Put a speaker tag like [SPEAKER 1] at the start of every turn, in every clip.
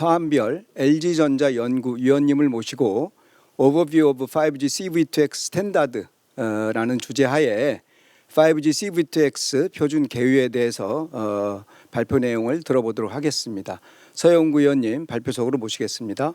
[SPEAKER 1] 서한별 LG전자 연구위원님을 모시고 Overview of 5G CV2X 스탠다드라는 주제하에 5G CV2X 표준 개요에 대해서 어, 발표 내용을 들어보도록 하겠습니다. 서영구 위원님 발표석으로 모시겠습니다.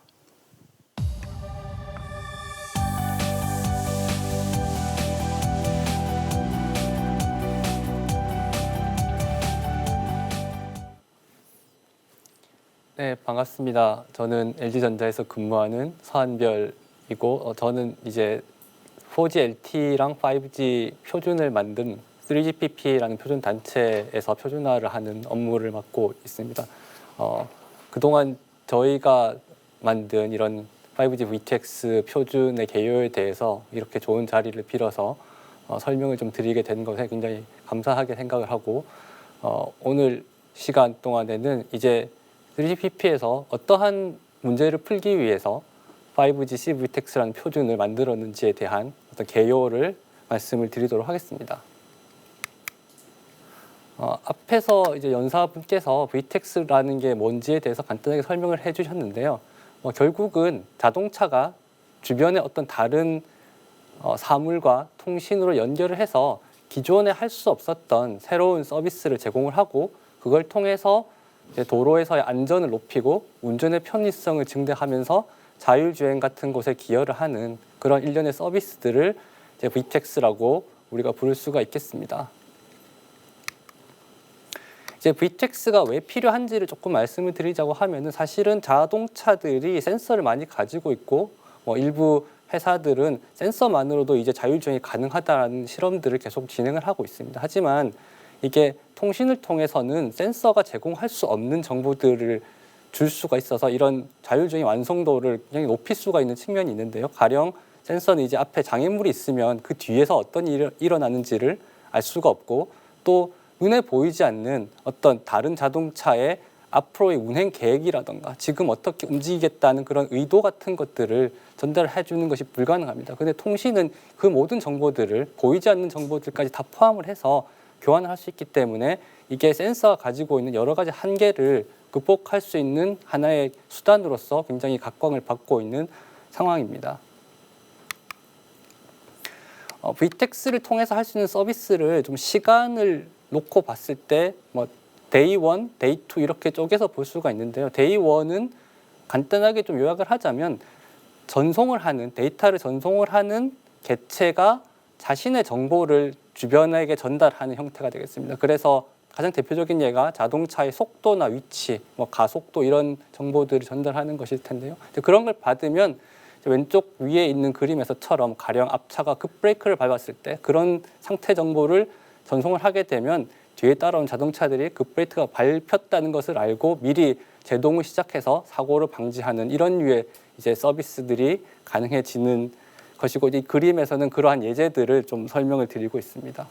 [SPEAKER 2] 네, 반갑습니다. 저는 LG전자에서 근무하는 서한별이고 어, 저는 이제 4G LTE랑 5G 표준을 만든 3GPP라는 표준 단체에서 표준화를 하는 업무를 맡고 있습니다. 어, 그동안 저희가 만든 이런 5G V2X 표준의 개요에 대해서 이렇게 좋은 자리를 빌어서 어, 설명을 좀 드리게 된 것에 굉장히 감사하게 생각을 하고 어, 오늘 시간 동안에는 이제 3GPP에서 어떠한 문제를 풀기 위해서 5G CVTX라는 표준을 만들었는지에 대한 어떤 개요를 말씀을 드리도록 하겠습니다. 어, 앞에서 이제 연사분께서 VTX라는 게 뭔지에 대해서 간단하게 설명을 해주셨는데요. 어, 결국은 자동차가 주변의 어떤 다른 어, 사물과 통신으로 연결을 해서 기존에 할 수 없었던 새로운 서비스를 제공을 하고 그걸 통해서 도로에서의 안전을 높이고 운전의 편의성을 증대하면서 자율주행 같은 곳에 기여를 하는 그런 일련의 서비스들을 이제 VTX라고 우리가 부를 수가 있겠습니다. 이제 VTX가 왜 필요한지를 조금 말씀을 드리자고 하면은 사실은 자동차들이 센서를 많이 가지고 있고 뭐 일부 회사들은 센서만으로도 이제 자율주행이 가능하다라는 실험들을 계속 진행을 하고 있습니다. 하지만 이게 통신을 통해서는 센서가 제공할 수 없는 정보들을 줄 수가 있어서 이런 자율주행의 완성도를 굉장히 높일 수가 있는 측면이 있는데요. 가령 센서는 이제 앞에 장애물이 있으면 그 뒤에서 어떤 일이 일어나는지를 알 수가 없고 또 눈에 보이지 않는 어떤 다른 자동차의 앞으로의 운행 계획이라던가 지금 어떻게 움직이겠다는 그런 의도 같은 것들을 전달해 주는 것이 불가능합니다. 근데 통신은 그 모든 정보들을 보이지 않는 정보들까지 다 포함을 해서 교환을 할 수 있기 때문에 이게 센서가 가지고 있는 여러 가지 한계를 극복할 수 있는 하나의 수단으로서 굉장히 각광을 받고 있는 상황입니다. 어, VTX를 통해서 할 수 있는 서비스를 좀 시간을 놓고 봤을 때뭐 데이 1, 데이 2 이렇게 쪼개서 볼 수가 있는데요. 데이 1은 간단하게 좀 요약을 하자면 전송을 하는 데이터를 전송을 하는 개체가 자신의 정보를 주변에게 전달하는 형태가 되겠습니다. 그래서 가장 대표적인 예가 자동차의 속도나 위치, 뭐 가속도 이런 정보들을 전달하는 것일 텐데요. 그런 걸 받으면 왼쪽 위에 있는 그림에서처럼 가령 앞차가 급브레이크를 밟았을 때 그런 상태 정보를 전송을 하게 되면 뒤에 따라온 자동차들이 급브레이크가 밟혔다는 것을 알고 미리 제동을 시작해서 사고를 방지하는 이런 류의 이제 서비스들이 가능해지는 것이고 이 그림에서는 그러한 예제들을 좀 설명을 드리고 있습니다.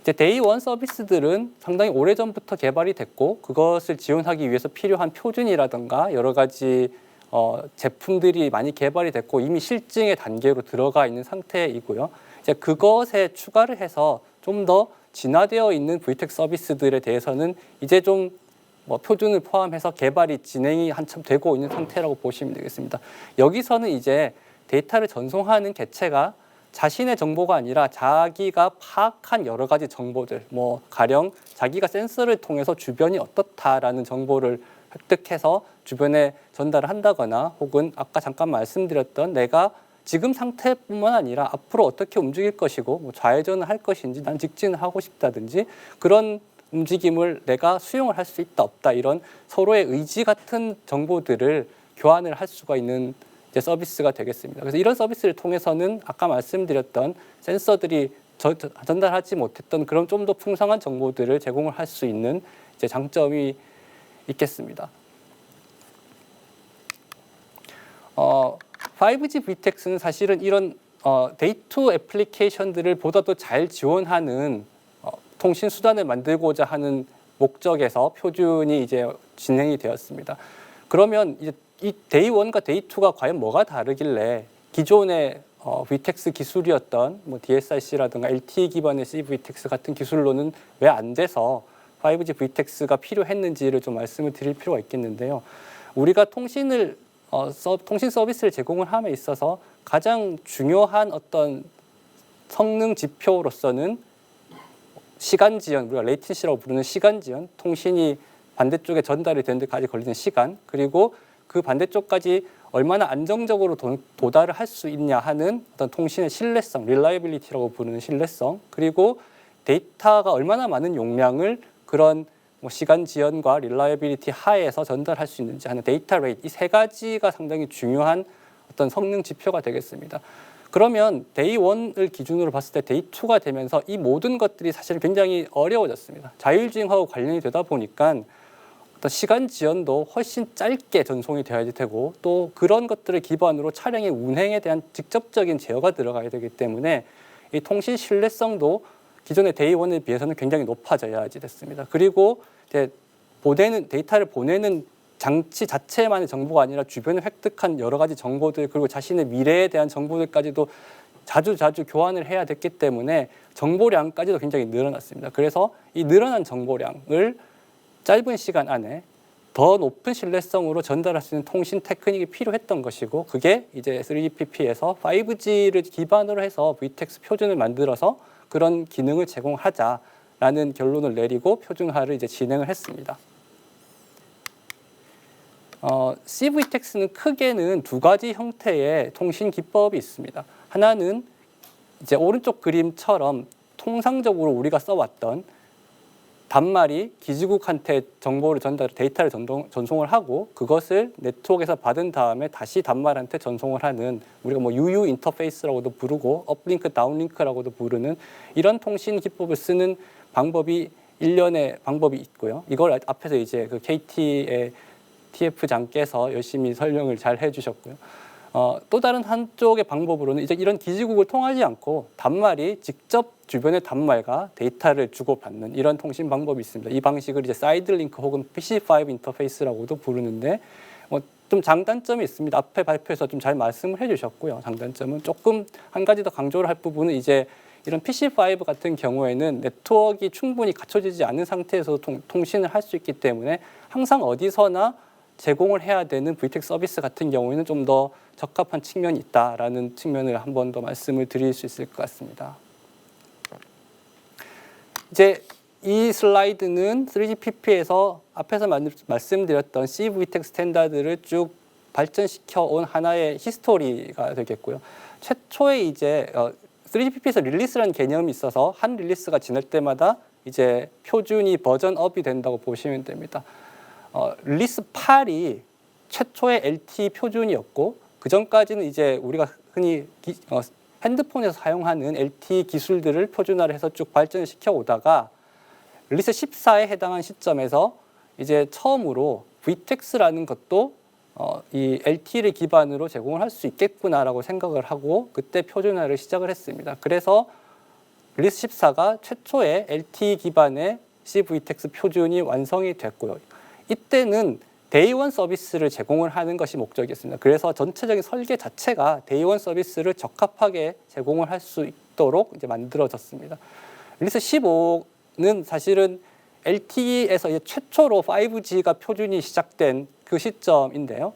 [SPEAKER 2] 이제 데이 원 서비스들은 상당히 오래 전부터 개발이 됐고 그것을 지원하기 위해서 필요한 표준이라든가 여러 가지 어, 제품들이 많이 개발이 됐고 이미 실증의 단계로 들어가 있는 상태이고요. 이제 그것에 추가를 해서 좀 더 진화되어 있는 VTech 서비스들에 대해서는 이제 좀 뭐 표준을 포함해서 개발이 진행이 한참 되고 있는 상태라고 보시면 되겠습니다. 여기서는 이제 데이터를 전송하는 개체가 자신의 정보가 아니라 자기가 파악한 여러 가지 정보들, 뭐 가령 자기가 센서를 통해서 주변이 어떻다라는 정보를 획득해서 주변에 전달을 한다거나 혹은 아까 잠깐 말씀드렸던 내가 지금 상태뿐만 아니라 앞으로 어떻게 움직일 것이고 뭐 좌회전을 할 것인지 난 직진을 하고 싶다든지 그런 움직임을 내가 수용을 할 수 있다 없다 이런 서로의 의지 같은 정보들을 교환을 할 수가 있는 이제 서비스가 되겠습니다. 그래서 이런 서비스를 통해서는 아까 말씀드렸던 센서들이 전달하지 못했던 그런 좀 더 풍성한 정보들을 제공을 할 수 있는 이제 장점이 있겠습니다. 어, 5G VTX는 사실은 이런 어, 데이터 애플리케이션들을 보다도 잘 지원하는 어, 통신 수단을 만들고자 하는 목적에서 표준이 이제 진행이 되었습니다. 그러면 이제 이 데이 1과 데이 2가 과연 뭐가 다르길래 기존의 어, VTX 기술이었던 뭐 DSRC라든가 LTE 기반의 CVTX 같은 기술로는 왜 안 돼서 5G VTX가 필요했는지를 좀 말씀을 드릴 필요가 있겠는데요. 우리가 통신을 어, 서, 통신 서비스를 제공을 함에 있어서 가장 중요한 어떤 성능 지표로서는 시간 지연, 우리가 레이텐시라고 부르는 시간 지연, 통신이 반대쪽에 전달이 되는 데까지 걸리는 시간, 그리고 그 반대쪽까지 얼마나 안정적으로 도, 도달을 할 수 있냐 하는 어떤 통신의 신뢰성, 릴라이빌리티라고 부르는 신뢰성, 그리고 데이터가 얼마나 많은 용량을 그런 뭐 시간 지연과 릴라이빌리티 하에서 전달할 수 있는지 하는 데이터 레이트 이 세 가지가 상당히 중요한 어떤 성능 지표가 되겠습니다. 그러면 데이 원을 기준으로 봤을 때 데이 투가 되면서 이 모든 것들이 사실 굉장히 어려워졌습니다. 자율주행하고 관련이 되다 보니까 시간 지연도 훨씬 짧게 전송이 되어야 되고 또 그런 것들을 기반으로 차량의 운행에 대한 직접적인 제어가 들어가야 되기 때문에 이 통신 신뢰성도 기존의 데이 원에 비해서는 굉장히 높아져야지 됐습니다. 그리고 이제 보내는 데이터를 보내는 장치 자체만의 정보가 아니라 주변에 획득한 여러 가지 정보들 그리고 자신의 미래에 대한 정보들까지도 자주 자주 교환을 해야 됐기 때문에 정보량까지도 굉장히 늘어났습니다. 그래서 이 늘어난 정보량을 짧은 시간 안에 더 높은 신뢰성으로 전달할 수 있는 통신 테크닉이 필요했던 것이고 그게 이제 3GPP에서 5G를 기반으로 해서 VTX 표준을 만들어서 그런 기능을 제공하자라는 결론을 내리고 표준화를 이제 진행을 했습니다. 어, CVTX는 크게는 두 가지 형태의 통신 기법이 있습니다. 하나는 이제 오른쪽 그림처럼 통상적으로 우리가 써왔던 단말이 기지국한테 정보를 전달, 데이터를 전동, 전송을 하고 그것을 네트워크에서 받은 다음에 다시 단말한테 전송을 하는 우리가 뭐 UU 인터페이스라고도 부르고 업링크, 다운링크라고도 부르는 이런 통신 기법을 쓰는 방법이 일련의 방법이 있고요. 이걸 앞에서 이제 그 KT의 TF 장께서 열심히 설명을 잘 해주셨고요. 어, 또 다른 한쪽의 방법으로는 이제 이런 기지국을 통하지 않고 단말이 직접 주변의 단말과 데이터를 주고받는 이런 통신 방법이 있습니다. 이 방식을 이제 사이드링크 혹은 PC5 인터페이스라고도 부르는데 뭐좀 장단점이 있습니다. 앞에 발표에서 좀 잘 말씀을 해주셨고요. 장단점은 조금 한 가지 더 강조를 할 부분은 이제 이런 PC5 같은 경우에는 네트워크가 충분히 갖춰지지 않은 상태에서 통, 통신을 할 수 있기 때문에 항상 어디서나 제공을 해야 되는 VTX 서비스 같은 경우에는 좀 더 적합한 측면이 있다라는 측면을 한 번 더 말씀을 드릴 수 있을 것 같습니다. 이제 이 슬라이드는 3GPP에서 앞에서 말- 말씀드렸던 CVTX 스탠다드를 쭉 발전시켜 온 하나의 히스토리가 되겠고요. 최초에 이제 어, 3GPP에서 릴리스라는 개념이 있어서 한 릴리스가 지날 때마다 이제 표준이 버전업이 된다고 보시면 됩니다. 어, 릴리스 8이 최초의 LTE 표준이었고 그 전까지는 이제 우리가 흔히 기- 어, 핸드폰에서 사용하는 LTE 기술들을 표준화를 해서 쭉 발전을 시켜 오다가 릴리스 14에 해당한 시점에서 이제 처음으로 VTX라는 것도 어, 이 LTE를 기반으로 제공을 할 수 있겠구나라고 생각을 하고 그때 표준화를 시작을 했습니다. 그래서 릴리스 14가 최초의 LTE 기반의 CVTX 표준이 완성이 됐고요. 이때는 데이원 서비스를 제공을 하는 것이 목적이었습니다. 그래서 전체적인 설계 자체가 데이원 서비스를 적합하게 제공을 할 수 있도록 이제 만들어졌습니다. 릴리스 15는 사실은 LTE에서 이제 최초로 5G가 표준이 시작된 그 시점인데요.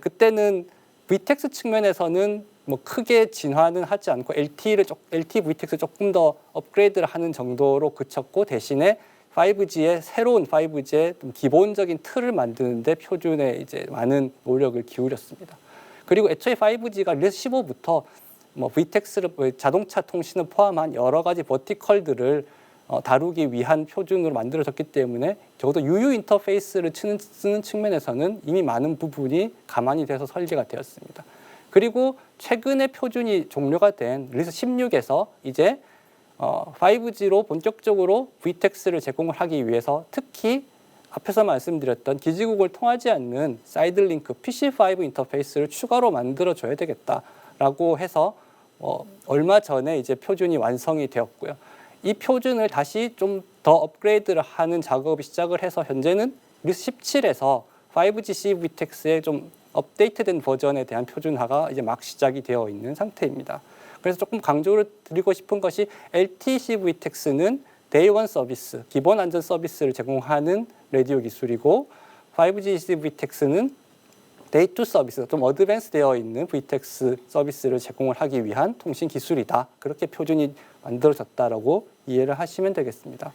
[SPEAKER 2] 그때는 VTX 측면에서는 뭐 크게 진화는 하지 않고 LTE를 LTE VTX 조금 더 업그레이드를 하는 정도로 그쳤고 대신에 5G의 새로운 5G의 좀 기본적인 틀을 만드는데 표준에 이제 많은 노력을 기울였습니다. 그리고 애초에 5G가 릴리스 15부터 뭐 VTX를 자동차 통신을 포함한 여러 가지 버티컬들을 어, 다루기 위한 표준으로 만들어졌기 때문에 적어도 UU 인터페이스를 치는, 쓰는 측면에서는 이미 많은 부분이 가만히 돼서 설계가 되었습니다. 그리고 최근에 표준이 종료가 된 릴리스 16에서 이제 어, 5G로 본격적으로 VTX를 제공을 하기 위해서 특히 앞에서 말씀드렸던 기지국을 통하지 않는 사이드링크 PC5 인터페이스를 추가로 만들어줘야 되겠다라고 해서 어, 얼마 전에 이제 표준이 완성이 되었고요. 이 표준을 다시 좀 더 업그레이드를 하는 작업이 시작을 해서 현재는 릴리스 17에서 5G CVTX의 좀 업데이트된 버전에 대한 표준화가 이제 막 시작이 되어 있는 상태입니다. 그래서 조금 강조를 드리고 싶은 것이 LTE CVTX는 데이 원 서비스, 기본 안전 서비스를 제공하는 라디오 기술이고 5G VTX는 데이 투 서비스, 좀 어드밴스 되어 있는 VTX 서비스를 제공을 하기 위한 통신 기술이다. 그렇게 표준이 만들어졌다라고 이해를 하시면 되겠습니다.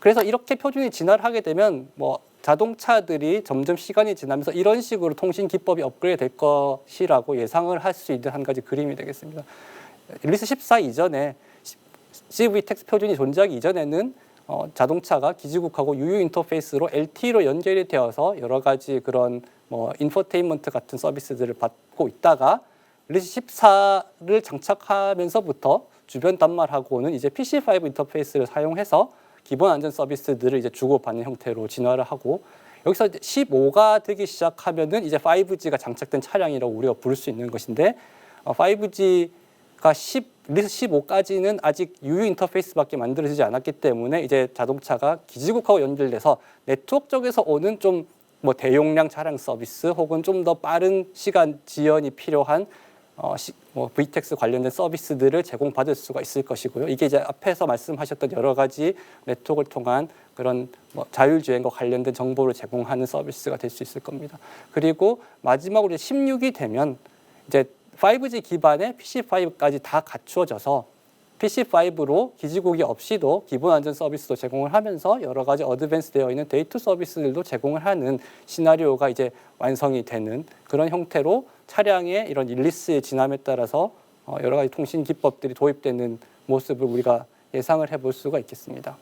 [SPEAKER 2] 그래서 이렇게 표준이 진화를 하게 되면 뭐 자동차들이 점점 시간이 지나면서 이런 식으로 통신 기법이 업그레이드 될 것이라고 예상을 할 수 있는 한 가지 그림이 되겠습니다. 릴리스 14 이전에 CV텍스 표준이 존재하기 이전에는 어, 자동차가 기지국하고 유유 인터페이스로 LTE로 연결이 되어서 여러 가지 그런 뭐 인포테인먼트 같은 서비스들을 받고 있다가 릴리스 14를 장착하면서부터 주변 단말하고는 이제 PC5 인터페이스를 사용해서 기본 안전 서비스들을 이제 주고받는 형태로 진화를 하고 여기서 이제 15가 되기 시작하면은 이제 5G가 장착된 차량이라고 우리가 부를 수 있는 것인데 어, 5G가 10 리스 15까지는 아직 유유 인터페이스밖에 만들어지지 않았기 때문에 이제 자동차가 기지국하고 연결돼서 네트워크 쪽에서 오는 좀 뭐 대용량 차량 서비스 혹은 좀 더 빠른 시간 지연이 필요한 어, 시, 뭐 VTX 관련된 서비스들을 제공받을 수가 있을 것이고요. 이게 이제 앞에서 말씀하셨던 여러 가지 네트워크를 통한 그런 뭐 자율주행과 관련된 정보를 제공하는 서비스가 될 수 있을 겁니다. 그리고 마지막으로 이제 16이 되면 이제 5G 기반의 PC5까지 다 갖추어져서 PC5로 기지국이 없이도 기본 안전 서비스도 제공을 하면서 여러 가지 어드밴스 되어 있는 데이터 서비스들도 제공을 하는 시나리오가 이제 완성이 되는 그런 형태로 차량의 이런 일리스의 진함에 따라서 어, 여러 가지 통신 기법들이 도입되는 모습을 우리가 예상을 해볼 수가 있겠습니다.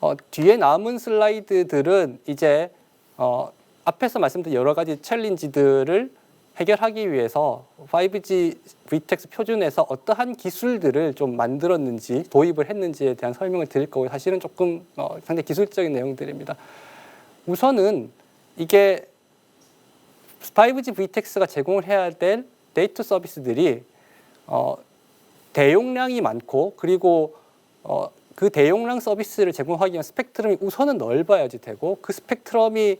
[SPEAKER 2] 어, 뒤에 남은 슬라이드들은 이제 어, 앞에서 말씀드린 여러 가지 챌린지들을 해결하기 위해서 5G VTX 표준에서 어떠한 기술들을 좀 만들었는지 도입을 했는지에 대한 설명을 드릴 거고 사실은 조금 어, 상당히 기술적인 내용들입니다. 우선은 이게 5G VTX가 제공을 해야 될 데이터 서비스들이 어, 대용량이 많고 그리고 어, 그 대용량 서비스를 제공하기 위한 스펙트럼이 우선은 넓어야지 되고 그 스펙트럼이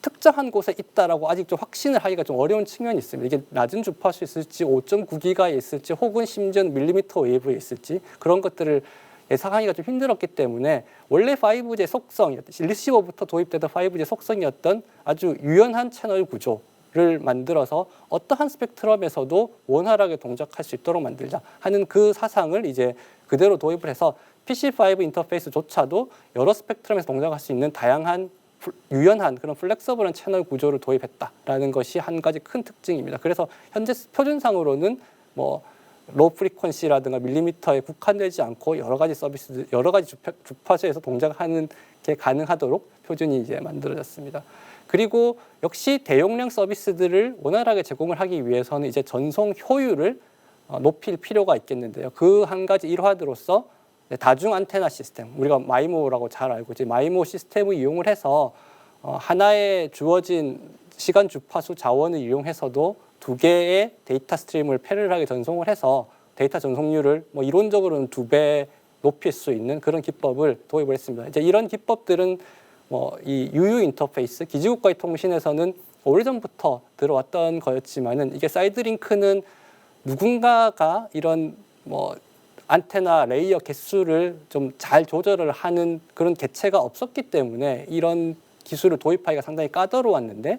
[SPEAKER 2] 특정한 곳에 있다라고 아직 좀 확신을 하기가 좀 어려운 측면이 있습니다. 이게 낮은 주파수 있을지 5.9기가에 있을지 혹은 심지어 밀리미터 웨이브에 있을지 그런 것들을 예상하기가 좀 힘들었기 때문에 원래 5G의 속성, 리시버부터 도입되던 5G의 속성이었던 아주 유연한 채널 구조 를 만들어서 어떠한 스펙트럼에서도 원활하게 동작할 수 있도록 만들자 하는 그 사상을 이제 그대로 도입을 해서 PC5 인터페이스조차도 여러 스펙트럼에서 동작할 수 있는 다양한 플- 유연한 그런 플렉서블한 채널 구조를 도입했다라는 것이 한 가지 큰 특징입니다. 그래서 현재 표준상으로는 뭐 로우 프리퀀시라든가 밀리미터에 국한되지 않고 여러 가지 서비스 여러 가지 주파, 주파수에서 동작하는 게 가능하도록 표준이 이제 만들어졌습니다. 그리고 역시 대용량 서비스들을 원활하게 제공을 하기 위해서는 이제 전송 효율을 어, 높일 필요가 있겠는데요. 그 한 가지 일환으로서 네, 다중 안테나 시스템 우리가 마이모라고 잘 알고 이제 마이모 시스템을 이용을 해서 어, 하나의 주어진 시간 주파수 자원을 이용해서도 두 개의 데이터 스트림을 패럴하게 전송을 해서 데이터 전송률을 뭐 이론적으로는 두 배 높일 수 있는 그런 기법을 도입을 했습니다. 이제 이런 기법들은 뭐이 유유 인터페이스 기지국과의 통신에서는 오래전부터 들어왔던 거였지만은 이게 사이드 링크는 누군가가 이런 뭐 안테나 레이어 개수를 좀 잘 조절을 하는 그런 개체가 없었기 때문에 이런 기술을 도입하기가 상당히 까다로웠는데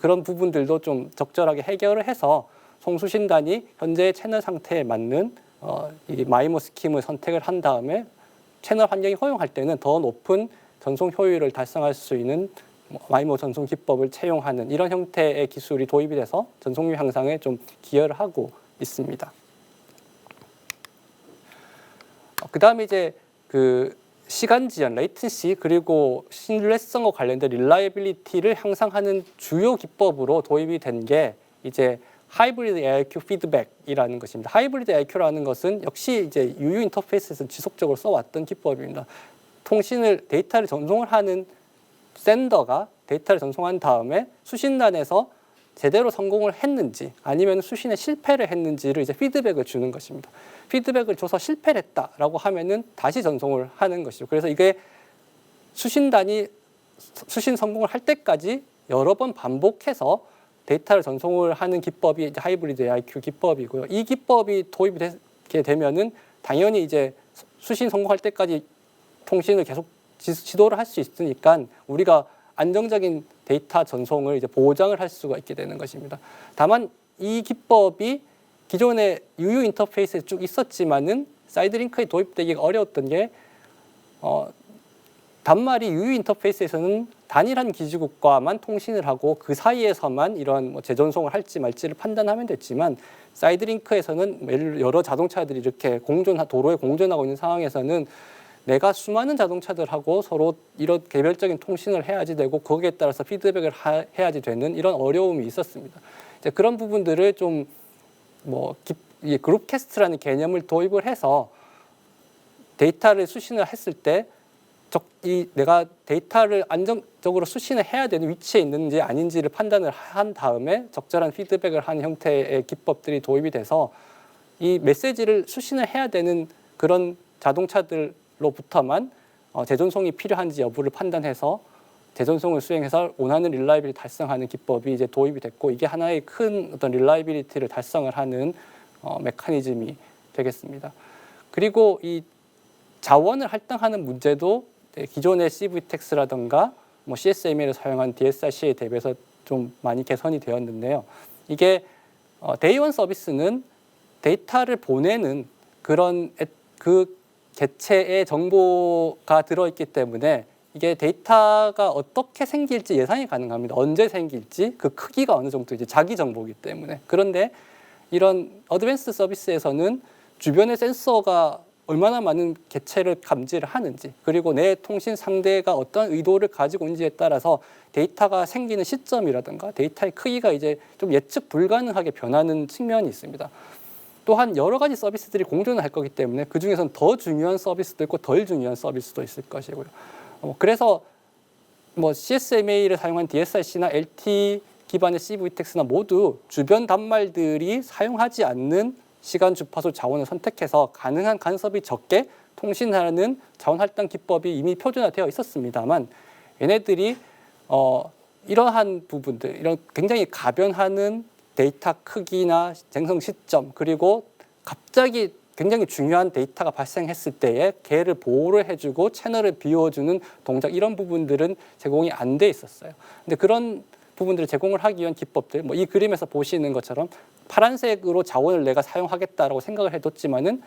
[SPEAKER 2] 그런 부분들도 좀 적절하게 해결을 해서 송수신단이 현재 채널 상태에 맞는 어, 이 마이모 스킴을 선택을 한 다음에 채널 환경이 허용할 때는 더 높은 전송 효율을 달성할 수 있는 뭐 마이모 전송 기법을 채용하는 이런 형태의 기술이 도입이 돼서 전송률 향상에 좀 기여를 하고 있습니다. 그 다음에 이제 그 시간 지연, 레이튼시 그리고 신뢰성과 관련된 릴라이빌리티를 향상하는 주요 기법으로 도입이 된 게 이제 하이브리드 AIQ 피드백이라는 것입니다. 하이브리드 AIQ라는 것은 역시 이제 유유 인터페이스에서 지속적으로 써왔던 기법입니다. 통신을 데이터를 전송을 하는 샌더가 데이터를 전송한 다음에 수신단에서 제대로 성공을 했는지 아니면 수신에 실패를 했는지를 이제 피드백을 주는 것입니다. 피드백을 줘서 실패를 했다라고 하면은 다시 전송을 하는 것이죠. 그래서 이게 수신단이 수- 수신 성공을 할 때까지 여러 번 반복해서 데이터를 전송을 하는 기법이 하이브리드 AIQ 기법이고요. 이 기법이 도입이 됐, 하게 되면은 당연히 이제 수- 수신 성공할 때까지 통신을 계속 지- 지도를 할 수 있으니까 우리가 안정적인 데이터 전송을 이제 보장을 할 수가 있게 되는 것입니다. 다만 이 기법이 기존의 UU 인터페이스에 쭉 있었지만은 사이드링크에 도입되기가 어려웠던 게 어, 단말이 UU 인터페이스에서는 단일한 기지국과만 통신을 하고 그 사이에서만 이런 뭐 재전송을 할지 말지를 판단하면 됐지만 사이드링크에서는 들어 여러 자동차들이 이렇게 공존 도로에 공존하고 있는 상황에서는 내가 수많은 자동차들하고 서로 이런 개별적인 통신을 해야지 되고 거기에 따라서 피드백을 하- 해야지 되는 이런 어려움이 있었습니다. 이제 그런 부분들을 좀뭐 그룹 캐스트라는 개념을 도입을 해서 데이터를 수신을 했을 때 적, 이 내가 데이터를 안정적으로 수신을 해야 되는 위치에 있는지 아닌지를 판단을 한 다음에 적절한 피드백을 하는 형태의 기법들이 도입이 돼서 이 메시지를 수신을 해야 되는 그런 자동차들 로부터만 어, 재전송이 필요한지 여부를 판단해서 재전송을 수행해서 원하는 릴라이빌리 달성하는 기법이 이제 도입이 됐고 이게 하나의 큰 어떤 릴라이빌리티를 달성을 하는 어, 메커니즘이 되겠습니다. 그리고 이 자원을 할당하는 문제도 기존의 CV텍스라든가 뭐 CSMA를 사용한 DSRC에 대비해서 좀 많이 개선이 되었는데요. 이게 어, 데이원 서비스는 데이터를 보내는 그런 애- 그 개체의 정보가 들어있기 때문에 이게 데이터가 어떻게 생길지 예상이 가능합니다. 언제 생길지 그 크기가 어느 정도 이제 자기 정보이기 때문에 그런데 이런 어드밴스 서비스에서는 주변의 센서가 얼마나 많은 개체를 감지를 하는지 그리고 내 통신 상대가 어떤 의도를 가지고 있는지에 따라서 데이터가 생기는 시점이라든가 데이터의 크기가 이제 좀 예측 불가능하게 변하는 측면이 있습니다. 또한 여러 가지 서비스들이 공존을 할 거기 때문에 그 중에서는 더 중요한 서비스도 있고 덜 중요한 서비스도 있을 것이고요. 어, 그래서 뭐 CSMA를 사용한 DSRC나 LT 기반의 CV텍스나 모두 주변 단말들이 사용하지 않는 시간 주파수 자원을 선택해서 가능한 간섭이 적게 통신하는 자원 할당 기법이 이미 표준화되어 있었습니다만 얘네들이 어 이러한 부분들 이런 굉장히 가변하는 데이터 크기나 생성 시점 그리고 갑자기 굉장히 중요한 데이터가 발생했을 때에 걔를 보호를 해주고 채널을 비워주는 동작 이런 부분들은 제공이 안 돼 있었어요. 근데 그런 부분들을 제공을 하기 위한 기법들 뭐 이 그림에서 보시는 것처럼 파란색으로 자원을 내가 사용하겠다라고 생각을 해뒀지만은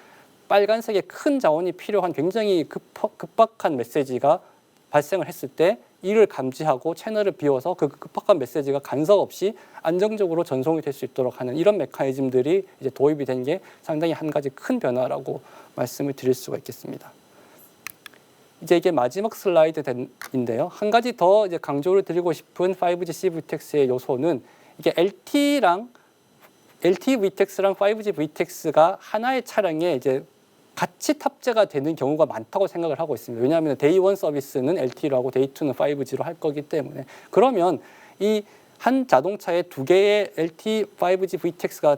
[SPEAKER 2] 빨간색의 큰 자원이 필요한 굉장히 급, 급박한 메시지가 발생을 했을 때 이를 감지하고 채널을 비워서 그 급박한 메시지가 간섭 없이 안정적으로 전송이 될 수 있도록 하는 이런 메커니즘들이 이제 도입이 된 게 상당히 한 가지 큰 변화라고 말씀을 드릴 수가 있겠습니다. 이제 이게 마지막 슬라이드인데요. 한 가지 더 이제 강조를 드리고 싶은 5G CVTX의 요소는 이게 LT랑 LTE VTX랑 5G VTX가 하나의 차량에 이제 같이 탑재가 되는 경우가 많다고 생각을 하고 있습니다. 왜냐하면 데이 원 서비스는 LTE로 하고 데이 투는 5G로 할 거기 때문에 그러면 이 한 자동차에 두 개의 LTE 5G VTX가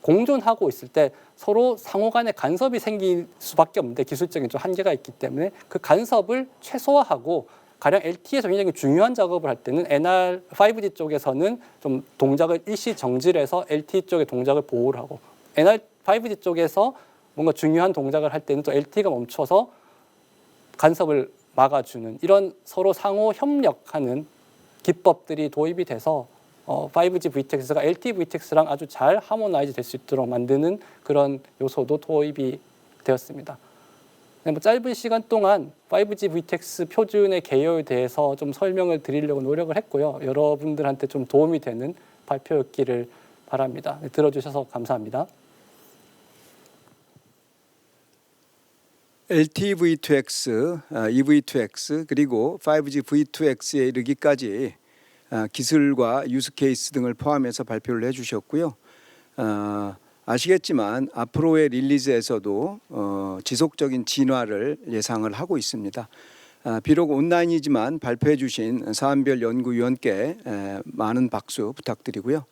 [SPEAKER 2] 공존하고 있을 때 서로 상호 간에 간섭이 생길 수밖에 없는데 기술적인 좀 한계가 있기 때문에 그 간섭을 최소화하고 가령 LTE에서 굉장히 중요한 작업을 할 때는 NR 5G 쪽에서는 좀 동작을 일시 정지를 해서 LTE 쪽의 동작을 보호를 하고 NR 5G 쪽에서 뭔가 중요한 동작을 할 때는 또 LTE가 멈춰서 간섭을 막아주는 이런 서로 상호 협력하는 기법들이 도입이 돼서 어, 5G VTX가 LTE VTX랑 아주 잘 하모나이즈 될 수 있도록 만드는 그런 요소도 도입이 되었습니다. 네, 뭐 짧은 시간 동안 5G VTX 표준의 개요에 대해서 좀 설명을 드리려고 노력을 했고요. 여러분들한테 좀 도움이 되는 발표였기를 바랍니다. 네, 들어주셔서 감사합니다.
[SPEAKER 1] LTV2X, 아, EV2X 그리고 5G V2X에 이르기까지 아, 기술과 유스 케이스 등을 포함해서 발표를 해주셨고요. 아, 아시겠지만 앞으로의 릴리즈에서도 어, 지속적인 진화를 예상을 하고 있습니다. 아, 비록 온라인이지만 발표해 주신 사안별 연구위원께 에, 많은 박수 부탁드리고요.